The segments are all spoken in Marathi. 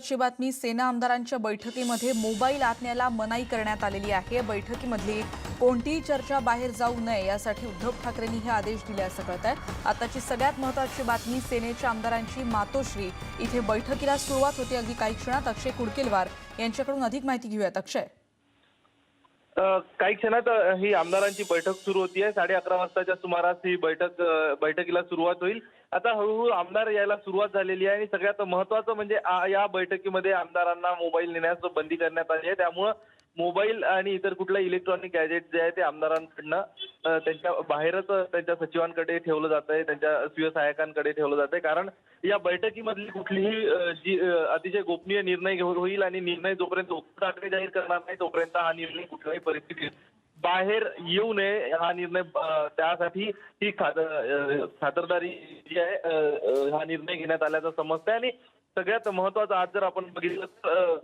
ची बातमी सेना आमदारांच्या बैठकीमध्ये मोबाईल आत्म्याला मनाई करण्यात आलेली आहे. बैठकीमधली कोणतीही चर्चा बाहेर जाऊ नये यासाठी उद्धव ठाकरेंनी हे आदेश दिले असं कळत आहे. आताची सगळ्यात महत्वाची बातमी सेनेच्या आमदारांची मातोश्री. इथे बैठकीला सुरुवात होती अगदी काही क्षणात अक्षय कुडकेलवार. यांच्याकडून अधिक माहिती घेऊयात. अक्षय. काही क्षणात ही आमदारांची बैठक सुरू होतीये. साडे अकरा वाजताच्या सुमारास ही बैठक बैठकीला सुरुवात होईल. आता हळूहळू आमदार यायला सुरुवात झालेली आहे आणि सगळ्यात महत्वाचं म्हणजे या बैठकीमध्ये आमदारांना मोबाईल नेण्यास बंदी करण्यात आली आहे. त्यामुळं मोबाईल आणि इतर कुठलं इलेक्ट्रॉनिक गॅजेट जे आहे ते आमदारांकडनं त्यांच्या बाहेरच त्यांच्या सचिवांकडे ठेवलं जात आहे त्यांच्या स्वीय सहाय्यकांकडे ठेवलं जात आहे कारण या बैठकीमधली कुठलीही जी अतिशय गोपनीय निर्णय घेऊन होईल आणि निर्णय जोपर्यंत उद्धव ठाकरे जाहीर करणार नाही तोपर्यंत हा निर्णय कुठल्याही परिस्थितीत बाहेर येऊ नये. हा निर्णय त्यासाठी ही खातरदारी जी आहे हा निर्णय घेण्यात आल्याचं समजतंय. आणि सगळ्यात महत्वाचं आज जर आपण बघितलं तर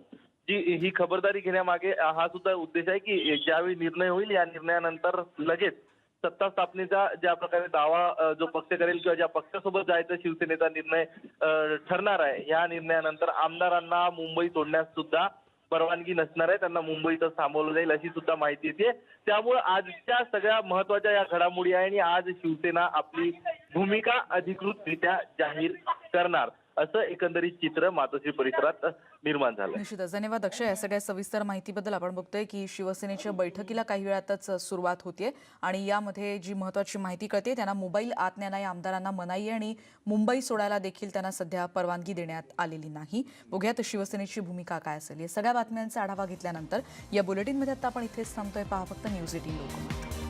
जी ही खबरदारी घेण्यामागे हा सुद्धा उद्देश आहे की ज्यावेळी निर्णय होईल या निर्णयानंतर लगेच सत्ता स्थापनेचा ज्या प्रकारे दावा जो पक्ष करेल किंवा ज्या पक्षासोबत जायचं शिवसेनेचा निर्णय ठरणार आहे या निर्णयानंतर आमदारांना मुंबई सोडण्यास सुद्धा परवानगी नसणार आहे त्यांना मुंबईतच थांबवलं जाईल अशी सुद्धा माहिती येते. त्यामुळे आजच्या सगळ्या महत्त्वाच्या या घडामोडी आहे आणि आज शिवसेना आपली भूमिका अधिकृतरित्या जाहीर करणार. असं एकंदरीत चित्र मातोश्री परिसरात निर्माण झालं. निश्चितच. धन्यवाद अक्षय. या सगळ्या सविस्तर माहितीबद्दल आपण बघतोय की शिवसेनेच्या बैठकीला काही वेळातच सुरुवात होतीये आणि यामध्ये जी महत्वाची माहिती कळते त्यांना मोबाईल आत या आमदारांना मनाई आणि मुंबई सोडायला देखील त्यांना सध्या परवानगी देण्यात आलेली नाही. बघूयात शिवसेनेची भूमिका काय असेल. या सगळ्या बातम्यांचा आढावा घेतल्यानंतर या बुलेटिनमध्ये आता आपण इथेच थांबतोय. पहा फक्त न्यूज एटीन लोकमत.